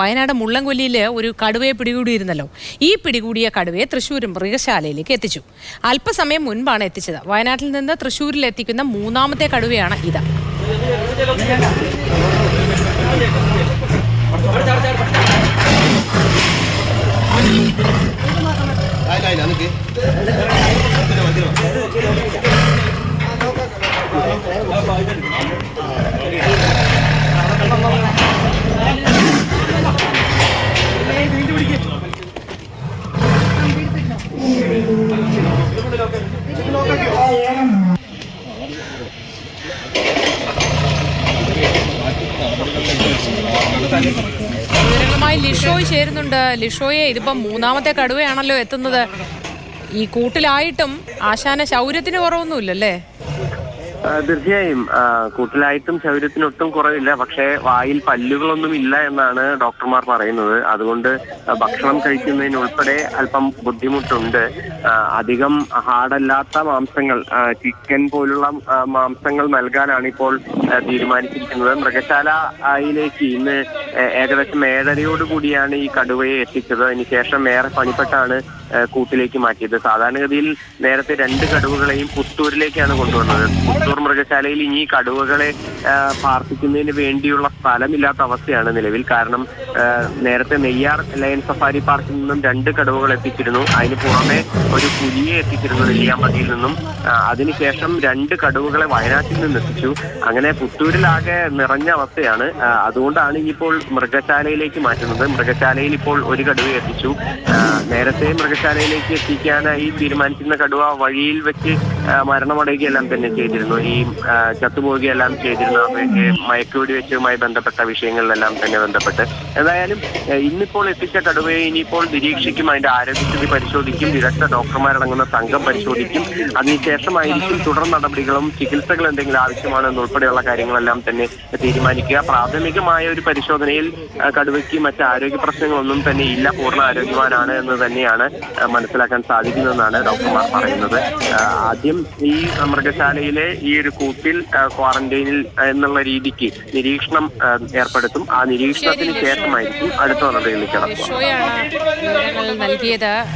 വയനാട് മുള്ളംകൊല്ലിയിൽ ഒരു കടുവയെ പിടികൂടിയിരുന്നല്ലോ. ഈ പിടികൂടിയ കടുവയെ തൃശ്ശൂർ മൃഗശാലയിലേക്ക് എത്തിച്ചു. അല്പസമയം മുൻപാണ് എത്തിച്ചത്. വയനാട്ടിൽ നിന്ന് തൃശ്ശൂരിൽ എത്തിക്കുന്ന മൂന്നാമത്തെ കടുവയാണ് ഇത്. വിവരങ്ങളുമായി ലിഷോയ് ചേരുന്നുണ്ട്. ലിഷോയെ ഇതിപ്പം മൂന്നാമത്തെ കടുവയാണല്ലോ എത്തുന്നത്. ഈ കൂട്ടിലായിട്ടും ആശാന ശൗര്യത്തിന് കുറവൊന്നുമില്ലല്ലേ? തീർച്ചയായും. കൂട്ടിലായിട്ടും ശൗര്യത്തിനൊട്ടും കുറവില്ല. പക്ഷേ വായിൽ പല്ലുകളൊന്നും ഇല്ല എന്നാണ് ഡോക്ടർമാർ പറയുന്നത്. അതുകൊണ്ട് ഭക്ഷണം കഴിക്കുന്നതിനുൾപ്പെടെ അല്പം ബുദ്ധിമുട്ടുണ്ട്. അധികം ഹാർഡല്ലാത്ത മാംസങ്ങൾ ചിക്കൻ പോലുള്ള മാംസങ്ങൾ നൽകാനാണ് ഇപ്പോൾ തീരുമാനിച്ചിരിക്കുന്നത്. മൃഗശാലയിലേക്ക് ഇന്ന് ഏകദേശം ഏഴരയോട് കൂടിയാണ് ഈ കടുവയെ എത്തിച്ചത്. അതിനുശേഷം ഏറെ പണിപ്പെട്ടാണ് കൂട്ടിലേക്ക് മാറ്റിയത്. സാധാരണഗതിയിൽ നേരത്തെ രണ്ട് കടുവകളെയും പുത്തൂരിലേക്കാണ് കൊണ്ടുവന്നത്. പുത്തൂർ മൃഗശാലയിൽ ഇനി കടുവകളെ പാർപ്പിക്കുന്നതിന് വേണ്ടിയുള്ള സ്ഥലമില്ലാത്ത അവസ്ഥയാണ് നിലവിൽ. കാരണം നേരത്തെ നെയ്യാർ ലയൻ സഫാരി പാർക്കിൽ നിന്നും രണ്ട് കടുവകൾ എത്തിച്ചിരുന്നു. അതിന് പുറമെ ഒരു പുലിയെ എത്തിച്ചിരുന്നു നെല്ലിയാമ്പതിയിൽ നിന്നും. അതിനുശേഷം രണ്ട് കടുവകളെ വയനാട്ടിൽ നിന്ന് എത്തിച്ചു അങ്ങനെ പുത്തൂരിലാകെ നിറഞ്ഞ അവസ്ഥയാണ്. അതുകൊണ്ടാണ് ഇനിയിപ്പോൾ മൃഗശാലയിലേക്ക് മാറ്റുന്നത്. മൃഗശാലയിൽ ഇപ്പോൾ ഒരു കടുവ എത്തിച്ചു. നേരത്തെ മൃഗശാലയിലേക്ക് എത്തിക്കാനായി തീരുമാനിച്ചിരുന്ന കടുവ വഴിയിൽ വെച്ച് മരണമടയുകയെല്ലാം തന്നെ ചെയ്തിരുന്നു. ഈ ചത്തുപോവുകയെല്ലാം ചെയ്തിരുന്നു. മയക്കുവെടി വെച്ചുമായി ബന്ധപ്പെട്ട വിഷയങ്ങളിലെല്ലാം തന്നെ ബന്ധപ്പെട്ട്. എന്തായാലും ഇന്നിപ്പോൾ എത്തിച്ച കടുവയെ ഇനിയിപ്പോൾ നിരീക്ഷിക്കും അതിന്റെ ആരോഗ്യസ്ഥിതി പരിശോധിക്കും വിദഗ്ധ ഡോക്ടർമാരടങ്ങുന്ന സംഘം പരിശോധിക്കും. അതിനുശേഷമായിരിക്കും തുടർ നടപടികളും ചികിത്സകൾ എന്തെങ്കിലും ആവശ്യമാണോ ഉൾപ്പെടെയുള്ള കാര്യങ്ങളെല്ലാം തന്നെ തീരുമാനിക്കുക. പ്രാഥമികമായ ഒരു പരിശോധനയിൽ കടുവയ്ക്ക് മറ്റ് ആരോഗ്യ പ്രശ്നങ്ങളൊന്നും തന്നെ ഇല്ല. പൂർണ ആരോഗ്യവാനാണ് എന്ന് തന്നെയാണ് മനസ്സിലാക്കാൻ സാധിക്കുന്നതെന്നാണ് ഡോക്ടർമാർ പറയുന്നത്. ആ, ആദ്യം ഈ മൃഗശാലയിലെ ഈ ഒരു കൂട്ടിൽ ക്വാറന്റൈനിൽ എന്നുള്ള രീതിക്ക് നിരീക്ഷണം ഏർപ്പെടുത്തും. ആ നിരീക്ഷണത്തിന് ശേഷമായിരിക്കും അടുത്ത നടപടികളിലേക്ക് കടക്കുക. നൽകിയത്.